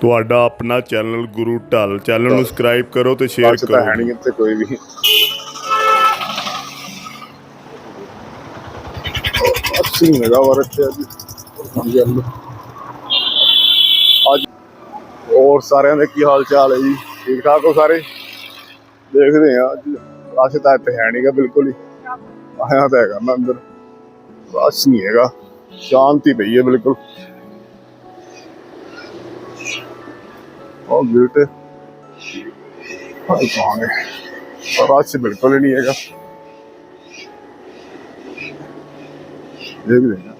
ਤੁਹਾਡਾ ਆਪਣਾ ਚੈਨਲ ਗੁਰੂ ਢਾਲ। ਚੈਨਲ ਨੂੰ ਸਬਸਕ੍ਰਾਈਬ ਕਰੋ ਤੇ ਸ਼ੇਅਰ ਅੱਜ ਤਾਂ ਹੈ ਕਰੋ ਨਹੀਂ ਇੱਥੇ ਕੋਈ ਵੀ। ਅੱਛੀ ਨਿਗਾਹ ਵਾਰ ਇੱਥੇ ਅੱਜ ਹੋਰ ਸਾਰਿਆਂ ਦੇ ਕੀ ਹਾਲ ਚਾਲ ਹੈ ਜੀ? ਠੀਕ ਠਾਕ ਹੋ ਸਾਰੇ? ਦੇਖਦੇ ਆ ਅੱਜ। ਰਸ਼ ਤਾਂ ਇੱਥੇ ਹੈ ਨਹੀਂਗਾ ਬਿਲਕੁਲ ਹੀ। ਆਇਆ ਤਾਂ ਹੈਗਾ ਮੈਂ ਅੰਦਰ। ਰਸ਼ ਨਹੀਂ ਹੈਗਾ। ਸ਼ਾਂਤੀ ਪਈ ਹੈ ਬਿਲਕੁਲ। ਉਹ ਗੇਟ ਹਾਈ ਕੌਣ ਹੈ ਰਸ਼ ਬਿਲਕੁਲ ਹੀ ਨਹੀਂ ਹੈਗਾ। ਦੇਖਦੇ ਹਾਂ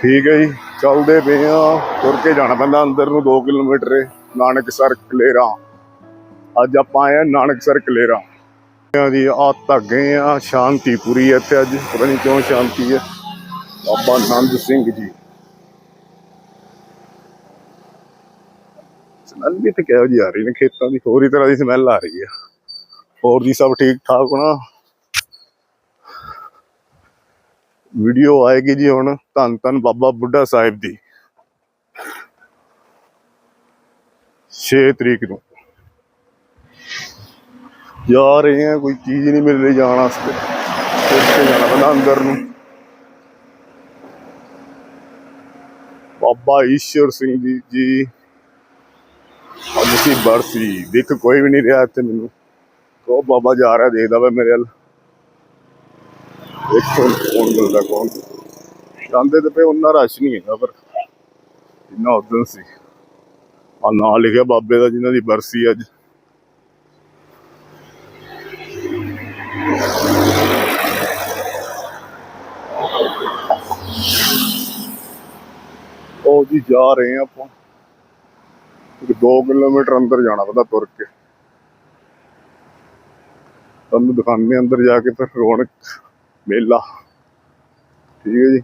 ਠੀਕ ਹੈ ਜੀ, ਚੱਲਦੇ ਪਏ ਆ ਤੁਰ ਕੇ ਜਾਣਾ ਪੈਂਦਾ ਅੰਦਰ ਨੂੰ 2 ਕਿਲੋਮੀਟਰ ਹੈ ਨਾਨਕਸਰ ਕਲੇਰਾ। ਅੱਜ ਆਪਾਂ ਆਏ ਆ ਨਾਨਕਸਰ ਕਲੇਰਾ। ਆ ਜੀ ਆ ਧੱਗੇ ਆ ਸ਼ਾਂਤੀ ਪੂਰੀ ਹੈ ਇੱਥੇ ਅੱਜ। ਪਤਾ ਨਹੀਂ ਕਿਉਂ ਸ਼ਾਂਤੀ ਹੈ। ਬਾਬਾ ਆਨੰਦ ਸਿੰਘ ਜੀ। ਸਮੈਲ ਵੀ ਤੇ ਕਿਹੋ ਜੀ ਆ ਰਹੀ ਨੇ, ਖੇਤਾਂ ਦੀ ਹੋਰ ਹੀ ਤਰ੍ਹਾਂ ਦੀ ਸਮੈਲ ਆ ਰਹੀ ਹੈ ਹੋਰ ਜੀ ਸਭ ਠੀਕ ਠਾਕ ਹੋਣਾ? ਵੀਡੀਓ ਆਏਗੀ ਜੀ ਹੁਣ ਧੰਨ ਧੰਨ ਬਾਬਾ ਬੁੱਢਾ ਸਾਹਿਬ ਦੀ। 6 ਤਰੀਕ ਨੂੰ। ਜਾ ਰਹੇ ਆ, ਕੋਈ ਚੀਜ਼ ਨਹੀਂ ਮਿਲ ਰਹੀ ਜਾਣ ਵਾਸਤੇ। ਫਿਰ ਜਾਣਾ ਪੈਂਦਾ ਅੰਦਰ ਨੂੰ। ਬਾਬਾ ਈਸ਼ਵਰ ਸਿੰਘ ਜੀ ਜੀ। ਅੱਜ ਸੀ ਬਰਸੀ, ਦੇਖ ਕੋਈ ਵੀ ਨਹੀਂ ਰਿਹਾ ਇੱਥੇ ਮੈਨੂੰ। ਉਹ ਬਾਬਾ ਜਾ ਰਿਹਾ ਦੇਖਦਾ ਵਾ ਮੇਰੇ ਵੱਲ। ਦੇਖੋ ਕੌਣ ਮਿਲਦਾ, ਕੌਣ ਜਾਂਦੇ ਤੇ ਪਏ, ਉਹਨਾਂ ਰਸ਼ ਨਹੀਂ ਹੈਗਾ ਪਰ ਇੰਨਾ ਉਦੋਂ ਸੀ। ਆ ਨਾਂ ਲਿਖਿਆ ਬਾਬੇ ਦਾ, ਜਿਨ੍ਹਾਂ ਦੀ ਬਰਸੀ ਅੱਜ। ਉਹ ਜੀ, ਜਾ ਰਹੇ ਆ ਆਪਾਂ। ਇੱਕ 2 ਕਿਲੋਮੀਟਰ ਅੰਦਰ ਜਾਣਾ ਪੈਂਦਾ ਤੁਰ ਕੇ। ਤੁਹਾਨੂੰ ਦਿਖਾਉਂਦੇ ਅੰਦਰ ਜਾ ਕੇ ਫਿਰ ਰੌਣਕ ਮੇਲਾ। ਠੀਕ ਹੈ ਜੀ।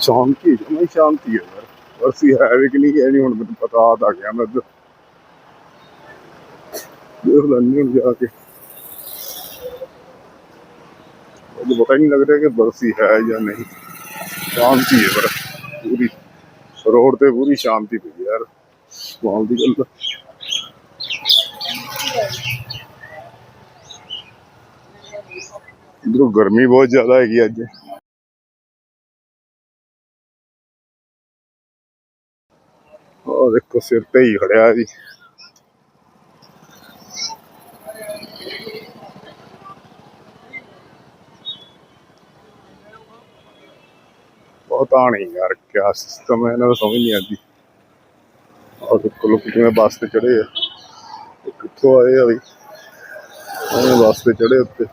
ਸ਼ਾਂਤੀ ਜਮਾ ਸ਼ਾਂਤੀ ਹੈ ਯਾਰ। ਵਰਸੀ ਹੈ ਵੀ ਕਿ ਨਹੀਂ ਹੈ ਨਹੀਂ ਹੁਣ ਮੈਨੂੰ ਪਤਾ ਆ ਗਿਆ ਮੈਂ ਇੱਧਰ ਦੇਖ ਲੈਂਦੇ ਹੁਣ ਜਾ ਕੇ। ਉਹ ਪਤਾ ਹੀ ਨਹੀਂ ਲੱਗ ਰਿਹਾ ਕਿ ਬਰਸੀ ਹੈ ਜਾਂ ਨਹੀਂ। ਸ਼ਾਂਤੀ ਹੈ ਪਰ ਰੋਡ ਤੇ ਪੂਰੀ ਸ਼ਾਂਤੀ ਪਈ ਯਾਰ ਕਮਾਲ ਦੀ ਗੱਲ ਹੈ। ਗਰਮੀ ਬਹੁਤ ਜ਼ਿਆਦਾ ਹੈਗੀ ਅੱਜ ਉਹ ਦੇਖੋ, ਸਿਰ ਤੇ ਹੀ ਖੜਿਆ ਜੀ ਪਤਾ ਨਹੀਂ ਯਾਰ, ਕਿਆ ਸਿਸਟਮ ਹੈ, ਇਹਨਾਂ ਦਾ ਸਮਝ ਨਹੀਂ ਆਉਂਦੀ। ਔਰ ਦੇਖੋ ਲੋਕ ਕਿਵੇਂ ਬੱਸ ਤੇ ਚੜੇ ਆ। ਇਹ ਆਏ ਆ ਉਹਨੇ ਬੱਸ ਤੇ ਚੜੇ ਉੱਤੇ?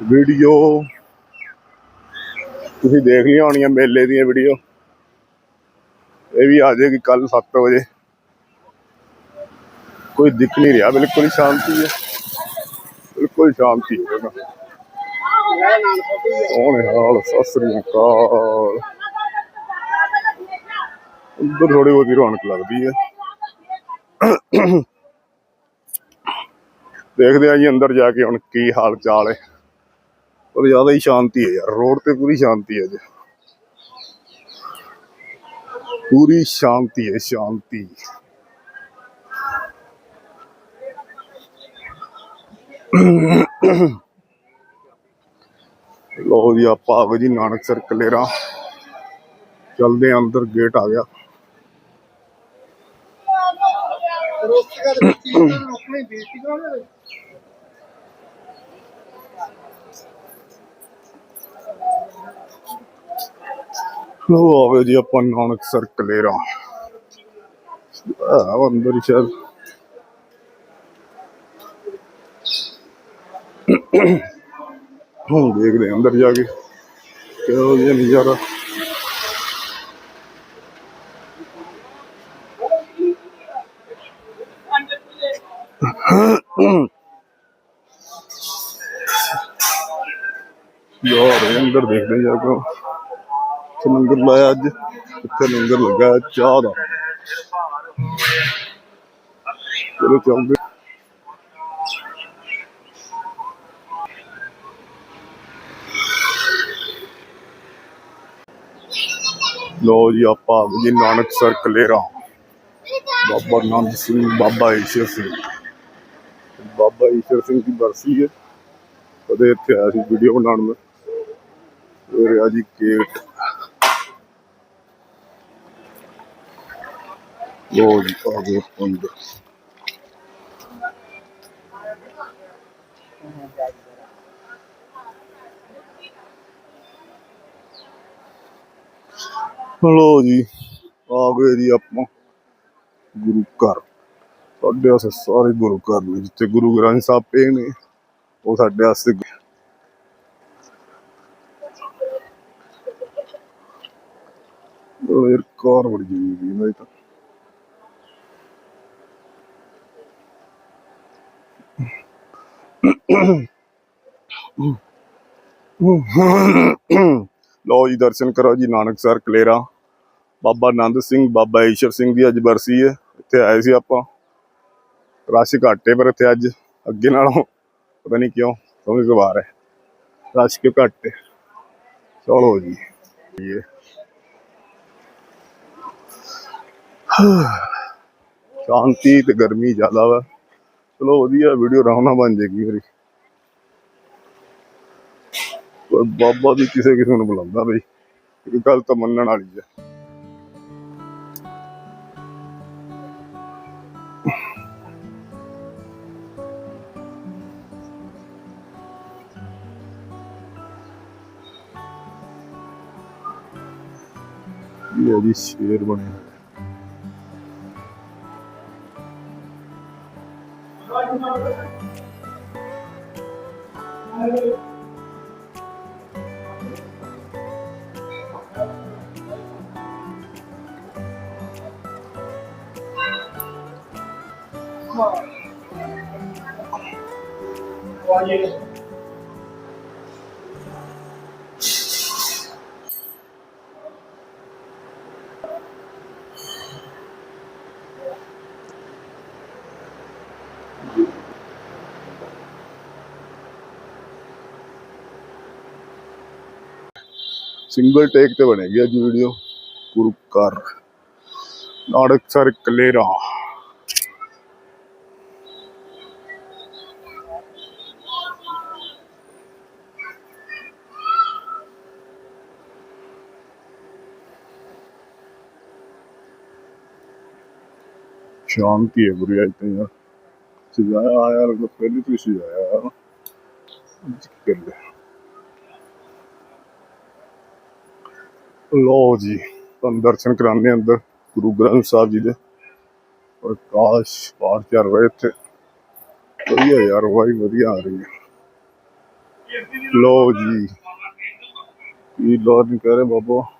ਵੀਡੀਓ। ਤੁਸੀਂ ਦੇਖ ਲਿਆ ਹੋਣੀਆਂ ਮੇਲੇ ਦੀਆਂ ਵੀਡੀਓ। ਇਹ ਵੀ ਆ ਜਾਏਗੀ ਕੱਲ 7 ਵਜੇ। ਕੋਈ ਦਿਖ ਨਹੀਂ ਰਿਹਾ, ਬਿਲਕੁਲ ਹੀ ਸ਼ਾਂਤੀ ਹੈ। ਬਿਲਕੁਲ ਸ਼ਾਂਤੀ ਹੈ ਨਾ। ਸੋਹਣੇ ਹਾਲ? ਸਤਿ ਅਕਾਲ। ਉੱਧਰ ਥੋੜੀ ਬਹੁਤੀ ਰੌਣਕ ਲੱਗਦੀ ਹੈ। ਦੇਖਦੇ ਆ ਜੀ ਅੰਦਰ ਜਾ ਕੇ ਹੁਣ ਕੀ ਹਾਲ ਚਾਲ ਹੈ। ਪਰ ਜ਼ਿਆਦਾ ਹੀ ਸ਼ਾਂਤੀ ਹੈ ਯਾਰ, ਰੋਡ ਤੇ ਪੂਰੀ ਸ਼ਾਂਤੀ ਹੈ ਜੀ। ਪੂਰੀ ਸ਼ਾਂਤੀ ਹੈ, ਸ਼ਾਂਤੀ। ਲੋ ਜੀ, ਆਪਾਂ ਆ ਜੀ ਨਾਨਕਸਰ ਕਲੇਰਾ। ਚਲਦੇ ਅੰਦਰ ਗੇਟ ਆ ਗਿਆ। ਲੋ ਆਵੇ ਜੀ ਆਪਾਂ ਨਾਨਕਸਰ ਕਲੇਰਾ ਆ ਅੰਦਰ ਹੀ ਸ਼ਾਇਦ ਹੁਣ ਦੇਖਦੇ ਆਂ ਅੰਦਰ ਜਾ ਕੇ ਕਿਹੋ ਜਿਹਾ ਨਜ਼ਾਰਾ ਯਾਰ ਇਹ ਅੰਦਰ ਦੇਖਦੇ ਜਾ ਕੇ ਇੱਥੇ ਲੰਗਰ ਲਾਇਆ ਅੱਜ। ਇੱਥੇ ਲੰਗਰ ਲੱਗਾ ਚਾਹ ਦਾ। ਚਲੋ ਚੱਲਦੇ ਲੋ ਜੀ, ਆਪਾਂ ਆ ਗਏ ਜੀ ਕਲੇਰਾ। ਬਾਬਾ ਨੰਦ ਸਿੰਘ, ਬਾਬਾ ਈਸ਼ਰ ਸਿੰਘ। ਬਾਬਾ ਈਸ਼ਰ ਸਿੰਘ ਦੀ ਬਰਸੀ ਹੈ। ਉਹਦੇ ਇੱਥੇ ਆਇਆ ਸੀ ਵੀਡੀਓ ਬਣਾਉਣ ਮੈਂ। ਰਿਹਾ ਜੀ ਗੇਟ ਲੋ ਜੀ ਆ ਗਏ ਆਪਾਂ ਅੰਦਰ ਲੋ ਜੀ ਆ ਗਏ ਜੀ ਆਪਾਂ ਗੁਰੂ ਘਰ ਸਾਡੇ ਵਾਸਤੇ ਸਾਰੇ ਗੁਰੂ ਘਰ ਨੇ ਜਿੱਥੇ ਗੁਰੂ ਗ੍ਰੰਥ ਸਾਹਿਬ ਪਏ ਨੇ ਉਹ ਸਾਡੇ ਵਾਸਤੇ ਉਹ ਯਾਰ ਕਾਰ ਬੜੀ ਜ਼ਰੂਰੀ ਹੈ ਤਾਂ ਲਓ ਜੀ, ਦਰਸ਼ਨ ਕਰੋ ਜੀ ਨਾਨਕਸਰ ਕਲੇਰਾ। ਬਾਬਾ ਆਨੰਦ ਸਿੰਘ, ਬਾਬਾ ਈਸ਼ਰ ਸਿੰਘ ਦੀ ਅੱਜ ਬਰਸੀ ਹੈ ਇੱਥੇ ਆਏ ਸੀ ਆਪਾਂ। ਰਸ਼ ਘੱਟ ਪਰ ਇੱਥੇ ਅੱਜ ਅੱਗੇ ਨਾਲੋਂ ਪਤਾ ਨਹੀਂ ਕਿਉਂ ਸਮਝ ਤੋਂ ਹੈ ਰਸ਼ ਕਿਉਂ ਘੱਟ ਹੈ ਚਲੋ ਜੀ। ਇਹ ਸ਼ਾਂਤੀ ਤੇ ਗਰਮੀ ਜ਼ਿਆਦਾ ਵਾ। ਚਲੋ ਵਧੀਆ ਵੀਡੀਓ ਆਰਾਮ ਨਾਲ ਬਣ ਜਾਏਗੀ ਮੇਰੀ। ਬਾਬਾ ਦੀ ਕਿਸੇ ਕਿਸੇ ਨੂੰ ਬੁਲਾਉਂਦਾ ਬਈ। ਇਹ ਗੱਲ ਤਾਂ ਮੰਨਣ ਵਾਲੀ ਹੈ ਇਹ ਹੈ ਜੀ ਸ਼ੇਰ ਬਣਿਆ ਸਿੰਗਲ ਟੇਕ ਤੇ ਬਣੇਗੀ ਅੱਜ ਵੀਡੀਓ ਗੁਰੂ ਘਰ। ਨਾਨਕਸਰ ਕਲੇਰਾ। ਸ਼ਾਂਤੀ ਹੈ ਗੁਰੂ ਅੱਜ ਤਾਂ ਯਾਰ। ਸਜਾਇਆ ਆਇਆ ਲੋਕ ਪਹਿਲੇ ਤੋਂ ਹੀ ਸਜਾਇਆ ਆਇਆ। ਨਾ ਅੱਜ ਕੀ ਕਰ ਜੀ, ਤੁਹਾਨੂੰ ਦਰਸ਼ਨ ਕਰਾਉਂਦੇ ਅੰਦਰ, ਗੁਰੂ ਗ੍ਰੰਥ ਸਾਹਿਬ ਜੀ ਦੇ। ਪ੍ਰਕਾਸ਼ ਪਾਠ ਚੱਲ ਰਿਹਾ ਇੱਥੇ। ਵਧੀਆ ਯਾਰ ਵਾਈ ਵਧੀਆ ਆ ਰਹੀ ਹੈ। ਲੋ ਜੀ। ਕੀ ਲੋਰ ਨਹੀਂ ਕਰੇ ਬਾਬਾ।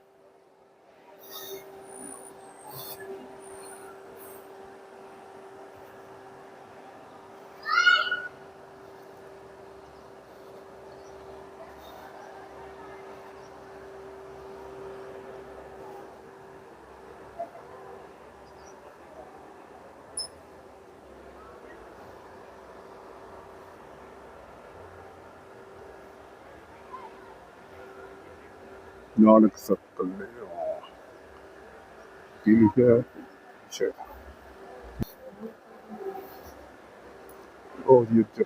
ਨਾਨਕ ਸਤਿ ਲੈ ਕੀ ਲਿਖਿਆ ਹੈ ਅੱਛਾ ਉਹ ਜੀ ਉੱਤੇ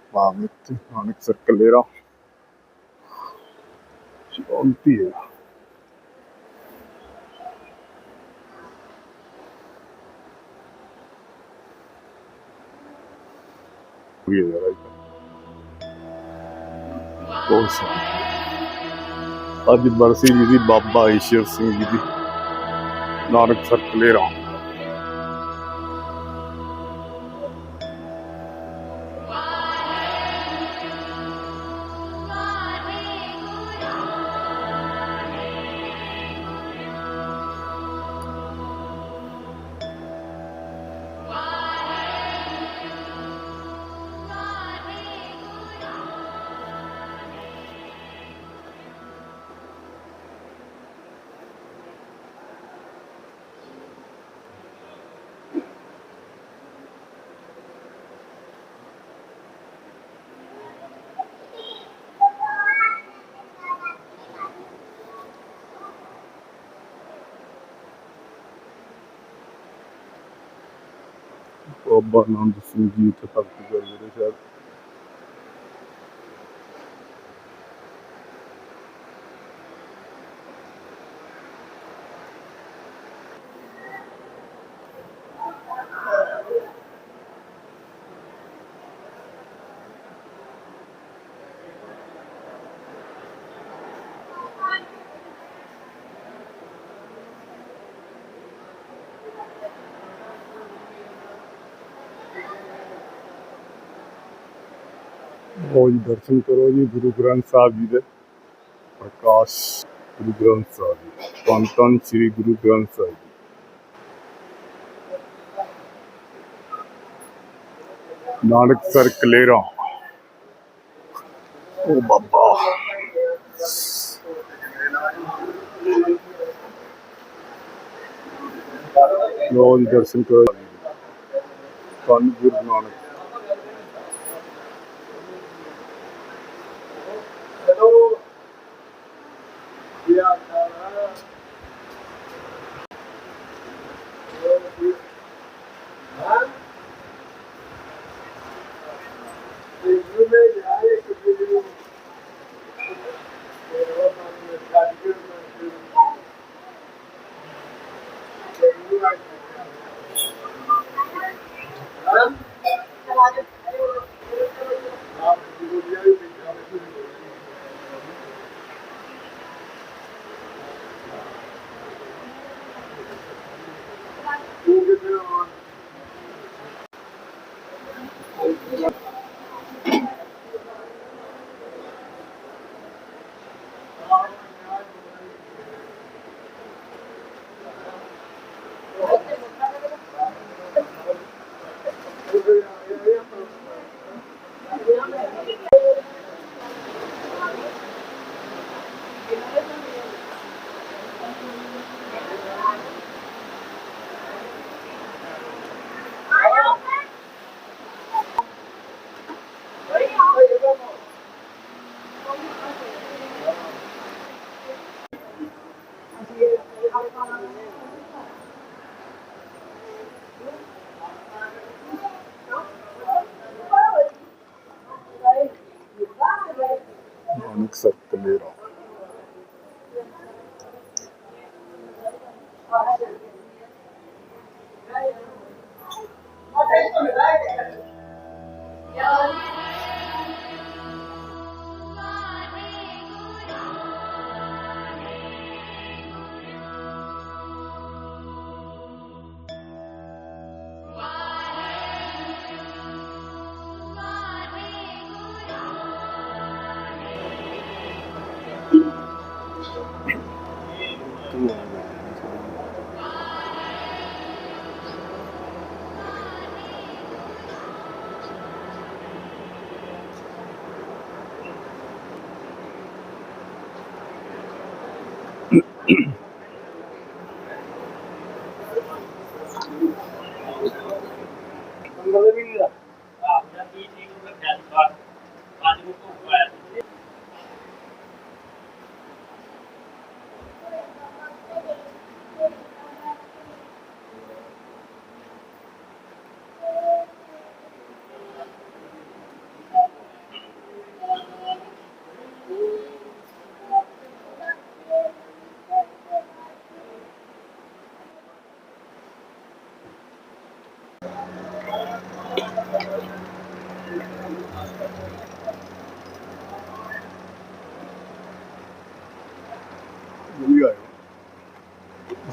ਅੱਜ ਬਰਸੀ ਜੀ ਦੀ ਬਾਬਾ ਈਸ਼ਰ ਸਿੰਘ ਜੀ ਦੀ ਨਾਨਕ ਸਰਕਲੇਰਾ ਬਾਬਾ ਆਨੰਦ ਸਿੰਘ ਜੀ ਤੇ ਭਗਤ ਗੁਰਦੁਆਰੇ ਸਾਹਿਬ ਲਓ ਜੀ ਦਰਸ਼ਨ ਕਰੋ ਜੀ, ਗੁਰੂ ਗ੍ਰੰਥ ਸਾਹਿਬ ਜੀ ਦੇ ਪ੍ਰਕਾਸ਼ ਗੁਰੂ ਗ੍ਰੰਥ ਸਾਹਿਬ ਜੀ, ਧੰਨ ਧੰਨ ਸ੍ਰੀ ਗੁਰੂ ਗ੍ਰੰਥ ਸਾਹਿਬ ਜੀ। ਨਾਨਕਸਰ ਕਲੇਰਾ। ਉਹ ਬਾਬਾ। ਲਓ ਜੀ, ਦਰਸ਼ਨ ਕਰੋ ਧੰਨ ਗੁਰੂ ਨਾਨਕ ਨਾਨਕਸਰ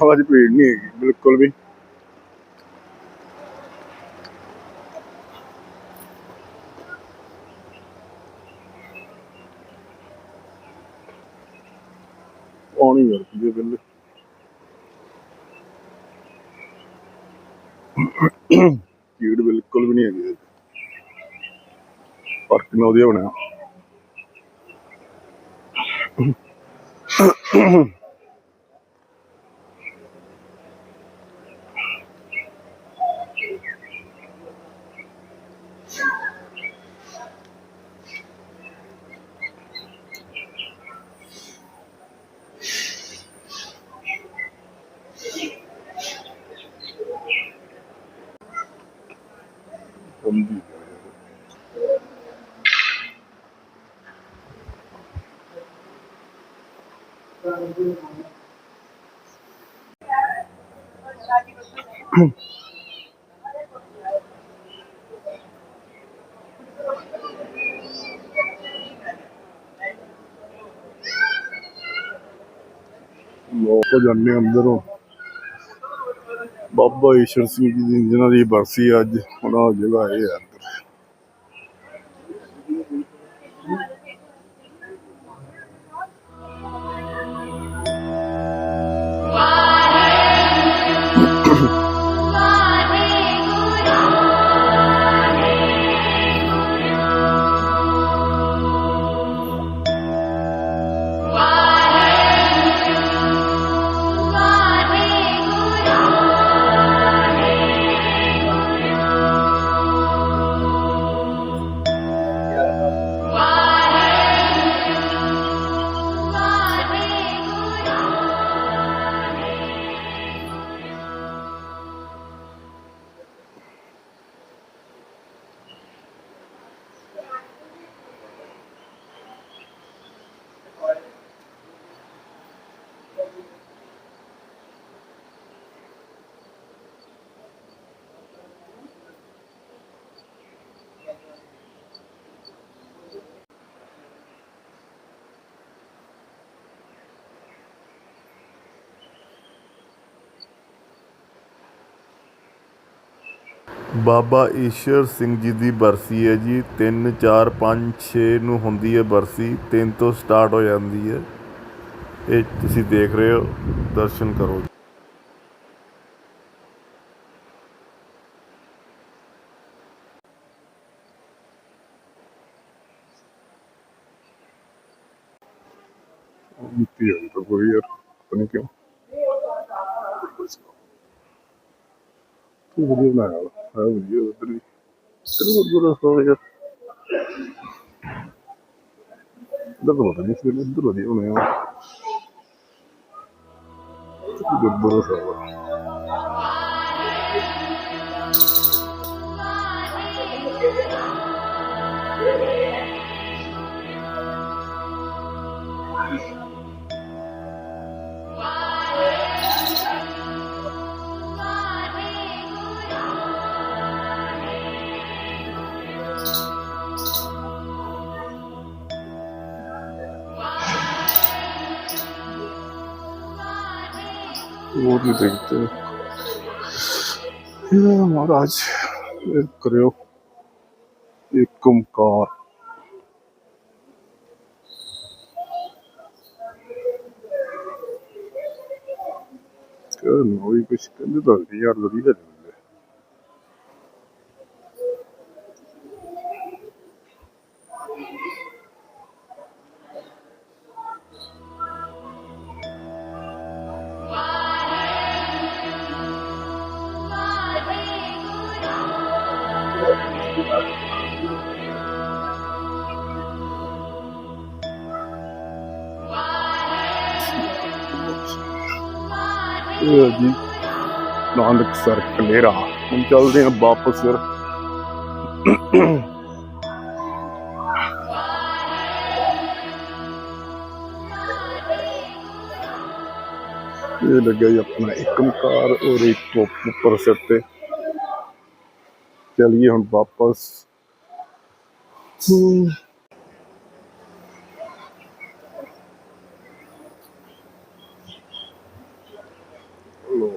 ਹਵਾ 'ਚ ਭੀੜ ਨਹੀਂ ਹੈਗੀ, ਬਿਲਕੁਲ ਵੀ। ਪਾਣੀ ਯਾਰ ਪੀਏ ਬਿੱਲ ਭੀੜ ਬਿਲਕੁਲ ਵੀ ਨਹੀਂ ਹੈਗੀ ਇਹਦੇ ਪਾਰਕ ਕਿੰਨਾ ਵਧੀਆ ਬਣਿਆ। ਜਾਂਦੇ ਅੰਦਰੋਂ। ਬਾਬਾ ਈਸ਼ਰ ਸਿੰਘ ਜੀ ਦੀ ਜਿਹਨਾਂ ਦੀ ਬਰਸੀ ਅੱਜ, ਉਹਨਾਂ ਦੀ ਜਗ੍ਹਾ ਇਹ ਆ। ਬਾਬਾ ਈਸ਼ਰ ਸਿੰਘ ਜੀ ਦੀ ਬਰਸੀ ਹੈ ਜੀ। 3 4 5 6 ਨੂੰ ਹੁੰਦੀ ਹੈ ਬਰਸੀ। 3 ਤੋਂ ਸਟਾਰਟ ਹੋ ਜਾਂਦੀ ਹੈ। ਇਹ ਤੁਸੀਂ ਦੇਖ ਰਹੇ ਹੋ। ਦਰਸ਼ਨ ਕਰੋ ਹੋਈ ਤਾਂ ਪੂਰੀ ਯਾਰ ਪਤਾ ਨਹੀਂ ਕਿਉਂ ਤੂੰ ਵਧੀਆ ਬਣਾਇਆ। ਵਾ। ਹੈ ਵਧੀਆ ਉਧਰ ਵੀ ਤੇਰੇ ਗੁਰਦੁਆਰਾ ਸਾਹਿਬ ਯਾਰ ਇੱਧਰ ਕੀ ਬੇਨਤੀ ਹੈ ਮਹਾਰਾਜ ਕਰਿਓ। ਇੱਕ ਓਮਕਾਰ। ਕਿ ਨੋਈ ਕੁਛ ਕਹਿੰਦੇ ਤਾਂ ਯਾਰ ਲੋੜੀ ਹੈ ਇਹ ਆ ਜੀ ਨਾਨਕ ਸਰ ਕਲੇਰਾ ਹੁਣ ਚੱਲਦੇ ਆ ਵਾਪਸ ਫਿਰ ਇਹ ਲੱਗਿਆ ਜੀ ਆਪਣਾ ਇੱਕ ਓਂਕਾਰ ਔਰ ਇੱਕ ਟੋਪ ਉੱਪਰ ਸਿਰ ਤੇ ਚਲਿਏ ਹੁਣ ਵਾਪਸ ਹੂੰ ਲੋ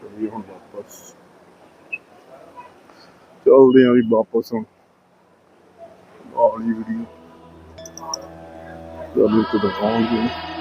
ਚਲਿਏ ਹੁਣ ਵਾਪਸ ਚੱਲਦੇ ਆਂ ਵੀ ਵਾਪਸ ਹੁਣ। ਆਲੀ ਵੀਡੀਓ ਤੁਹਾਨੂੰ ਦਿਖਾਉਂਗੇ।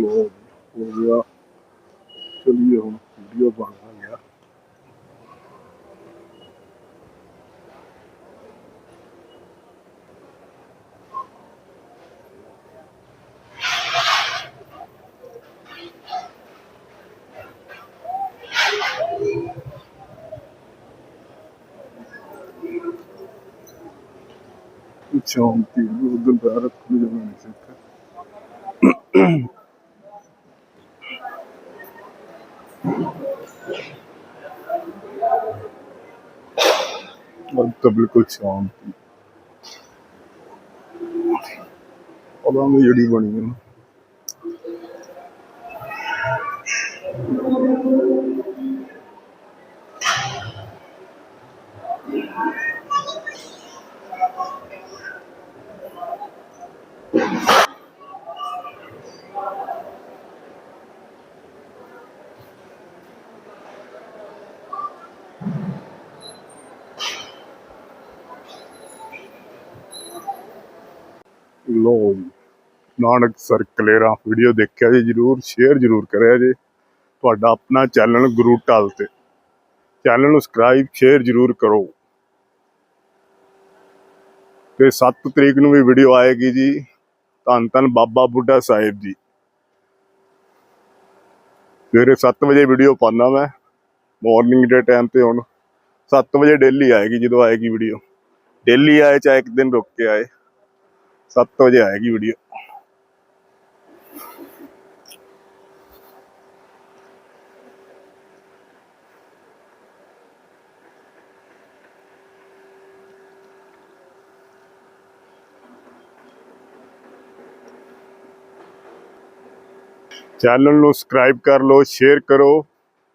ਲੋ ਹੋ ਗਿਆ ਚਲਿਏ ਹੁਣ ਵੀਡੀਓ ਬਣ ਗਿਆ ਸ਼ਾਂਤੀ ਉਦੋਂ ਬਾਹਰ ਖੁੱਲ ਜਾਣਾ ਨਹੀਂ ਸੀ ਇੱਥੇ। ਤਾਂ ਬਿਲਕੁਲ ਸ਼ਾਂਤੀ ਉਹਨਾਂ ਦੀ ਜਿਹੜੀ ਬਣੀ ਹੈ ਨਾਨਕ ਸਰ ਕਲੇਰਾ ਵੀਡੀਓ ਦੇਖਿਆ ਜੀ, ਜਰੂਰ ਸ਼ੇਅਰ ਜਰੂਰ ਕਰਿਆ ਜੀ। ਤੁਹਾਡਾ ਆਪਣਾ ਚੈਨਲ ਗੁਰੂ ਟਾਲ ਤੇ। ਚੈਨਲ ਨੂੰ ਸਬਸਕ੍ਰਾਈਬ ਸ਼ੇਅਰ ਜਰੂਰ ਕਰੋ। ਤੇ 7 ਤਰੀਕ ਨੂੰ ਵੀ ਵੀਡੀਓ ਆਏਗੀ ਜੀ, ਧੰਨ ਧੰਨ ਬਾਬਾ ਬੁੱਢਾ ਸਾਹਿਬ ਜੀ। ਸਵੇਰੇ 7 ਵਜੇ ਵੀਡੀਓ ਪਾਉਂਦਾ ਮੈਂ ਮਾਰਨਿੰਗ ਦੇ ਟਾਈਮ ਤੇ ਹੁਣ। 7 ਵਜੇ ਡੇਲੀ ਆਏਗੀ, ਜਦੋਂ ਆਏਗੀ ਵੀਡੀਓ ਡੇਲੀ ਆਏ, ਚਾਹੇ ਇੱਕ ਦਿਨ ਰੁਕ ਕੇ ਆਏ। 7 ਵਜੇ ਆਏਗੀ ਵੀਡੀਓ ਚੈਨਲ ਨੂੰ ਸਬਸਕ੍ਰਾਈਬ ਕਰ ਲਓ ਸ਼ੇਅਰ ਕਰੋ।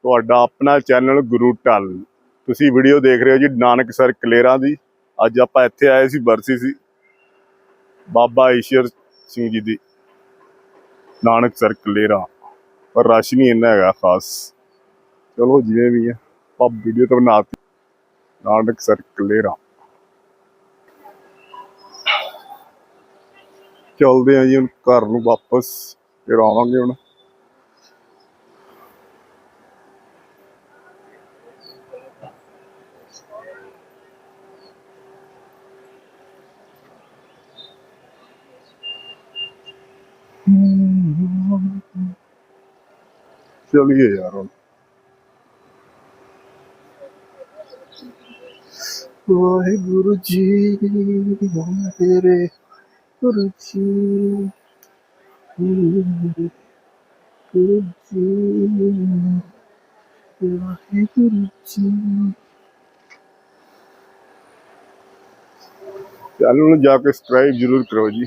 ਤੁਹਾਡਾ ਆਪਣਾ ਚੈਨਲ ਗੁਰੂ ਟਲ ਤੁਸੀਂ ਵੀਡੀਓ ਦੇਖ ਰਹੇ ਹੋ ਜੀ ਨਾਨਕ ਸਰ ਕਲੇਰਾਂ ਦੀ। ਅੱਜ ਆਪਾਂ ਇੱਥੇ ਆਏ ਸੀ, ਬਰਸੀ ਸੀ। ਬਾਬਾ ਈਸ਼ਰ ਸਿੰਘ ਜੀ ਦੀ। ਨਾਨਕ ਸਰ ਕਲੇਰਾਂ। ਪਰ ਰਸ਼ ਨਹੀਂ ਇੰਨਾ ਹੈਗਾ ਖਾਸ। ਚਲੋ ਜਿਵੇਂ ਵੀ ਆ, ਆਪਾਂ ਵੀਡੀਓ ਤਾਂ ਬਣਾਤੀ। ਨਾਨਕ ਸਰ ਕਲੇਰਾਂ। ਚਲਦੇ ਆ ਜੀ ਹੁਣ ਘਰ ਨੂੰ ਵਾਪਸ, ਫਿਰ ਆਵਾਂਗੇ ਹੁਣ। ਚਲਿਏ ਯਾਰ ਹੁਣ। ਵਾਹਿਗੁਰੂ ਜੀ ਮੇਰੇ ਗੁਰੂ ਜੀ ਗੁਰੂ ਜੀ ਵਾਹਿਗੁਰੂ ਜੀ। ਚੈਨਲ ਨੂੰ ਜਾ ਕੇ ਸਬਸਕ੍ਰਾਈਬ ਜਰੂਰ ਕਰੋ ਜੀ।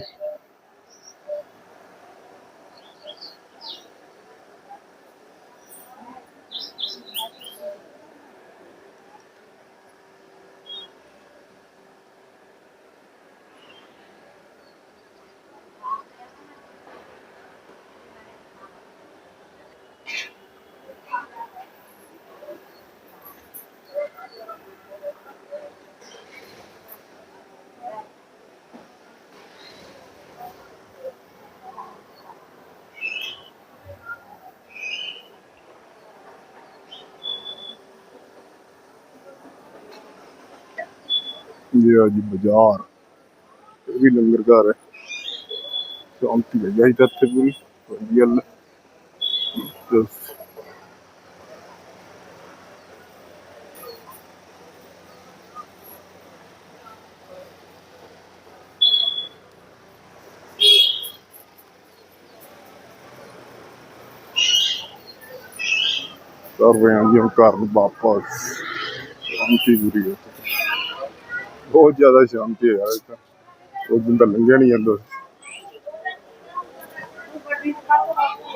ਇਹ ਆ ਜੀ ਬਾਜ਼ਾਰ। ਇਹ ਵੀ ਲੰਗਰ ਘਰ ਹੈ। ਸ਼ਾਂਤੀ ਹੈ। ਜਾਈ ਤਾਂ ਇੱਥੇ ਪੂਰੀ। ਗੱਲ ਕਰ ਰਹੇ ਹਾਂ ਜੀ ਹੁਣ ਘਰ ਨੂੰ ਵਾਪਸ। ਸ਼ਾਂਤੀ ਪੂਰੀ ਹੈ। ਬਹੁਤ ਜ਼ਿਆਦਾ ਸ਼ਾਂਤੀ ਹੈ ਯਾਰ ਇੱਥੇ ਉਹ ਦਿਨ ਤਾਂ ਲੰਘਿਆ ਨਹੀਂ ਜਾਂਦਾ।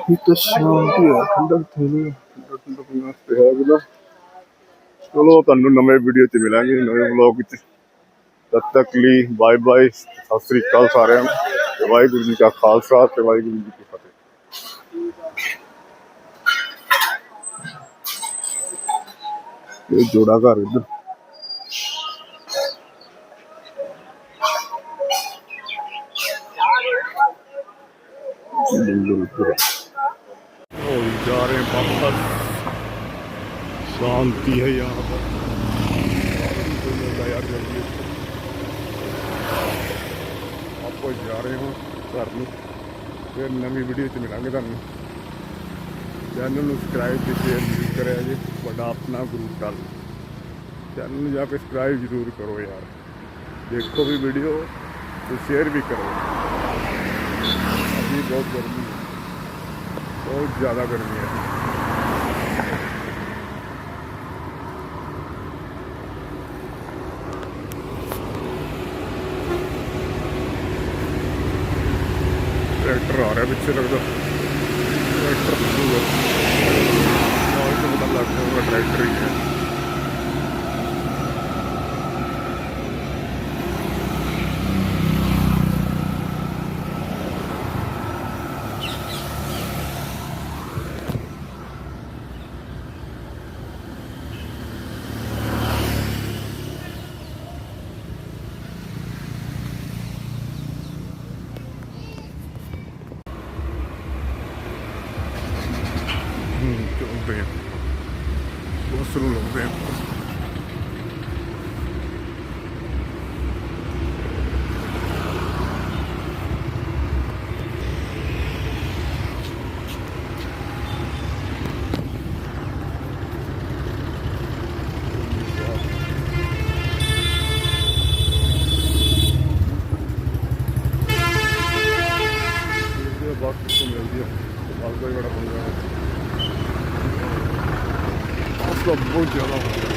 ਇਹ ਤਾਂ ਸ਼ਾਂਤੀ ਹੈ। ਠੰਡਕ ਥੋੜੀ ਠੰਡਕ ਠੰਡਕ ਵਾਸਤੇ ਹੈ ਬਿਲਾ ਚਲੋ ਤੁਹਾਨੂੰ ਨਵੇਂ ਵੀਡੀਓ 'ਚ ਮਿਲਾਂਗੇ ਨਵੇਂ ਵਲੌਗ 'ਚ। ਤਦ ਤੱਕ ਲਈ ਬਾਏ ਬਾਏ ਸਤਿ ਸ੍ਰੀ ਅਕਾਲ ਸਾਰਿਆਂ ਨੂੰ। ਤੇ ਵਾਹਿਗੁਰੂ ਜੀ ਕਾ ਖਾਲਸਾ ਤੇ ਵਾਹਿਗੁਰੂ ਜੀ ਕੀ ਫਤਿਹ। ਇਹ ਜੋੜਾ ਘਰ ਇੱਧਰ। बिल्कुल और जा रहे हैं वापस शांति है यहाँ पर ਆਪਾਂ ਜਾ ਰਹੇ ਹਾਂ ਘਰ ਨੂੰ ਫਿਰ ਨਵੀਂ ਵੀਡੀਓ 'ਚ ਮਿਲਾਂਗੇ ਤੁਹਾਨੂੰ ਚੈਨਲ ਨੂੰ ਸਬਸਕ੍ਰਾਈਬ ਤੇ ਸ਼ੇਅਰ ਜ਼ਰੂਰ ਕਰਿਆ ਜੀ ਵੱਡਾ ਆਪਣਾ ਗੁਰੂ ਡਾਲ ਚੈਨਲ ਨੂੰ ਜਾ ਕੇ ਸਬਸਕ੍ਰਾਈਬ ਜ਼ਰੂਰ ਕਰੋ ਯਾਰ ਦੇਖੋ ਵੀ ਵੀਡੀਓ ਤੇ ਸ਼ੇਅਰ ਵੀ ਕਰੋ ਅਭੀ ਬਹੁਤ ਗਰਮੀ ਬਹੁਤ ਜ਼ਿਆਦਾ ਗਰਮੀ ਹੈ। ਟਰੈਕਟਰ ਆ ਰਿਹਾ ਪਿੱਛੇ ਲੱਗਦਾ। ਹੂੰ ਚੁੰਦੇ ਆ ਉਸ ਨੂੰ ਲਾਉਂਦੇ ਆ ਇਹ ਬਾਤ ਤੋਂ ਮਿਲਦੀ ਹੈ ਬਾਤ ਕੋਈ ਬੜਾ ਪੰਗਾ ਹੈ ਅਸਲਾ ਬਹੁਤ ਜ਼ਿਆਦਾ ਹੋ ਗਿਆ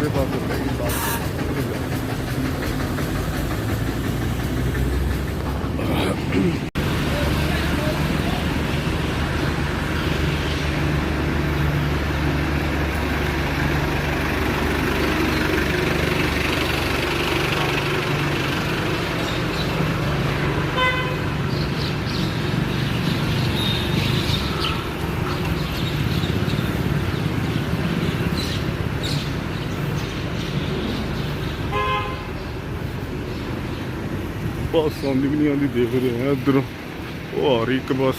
ਇਹ ਬਾਤ ਹੈ ਇਹ ਬਾਤ ਬੱਸ ਆਉਂਦੀ ਵੀ ਨਹੀਂ ਆਉਂਦੀ ਦੇਖ ਰਹੇ ਆ ਇੱਧਰ। ਉਹ ਆ ਰਹੀ ਇੱਕ ਬੱਸ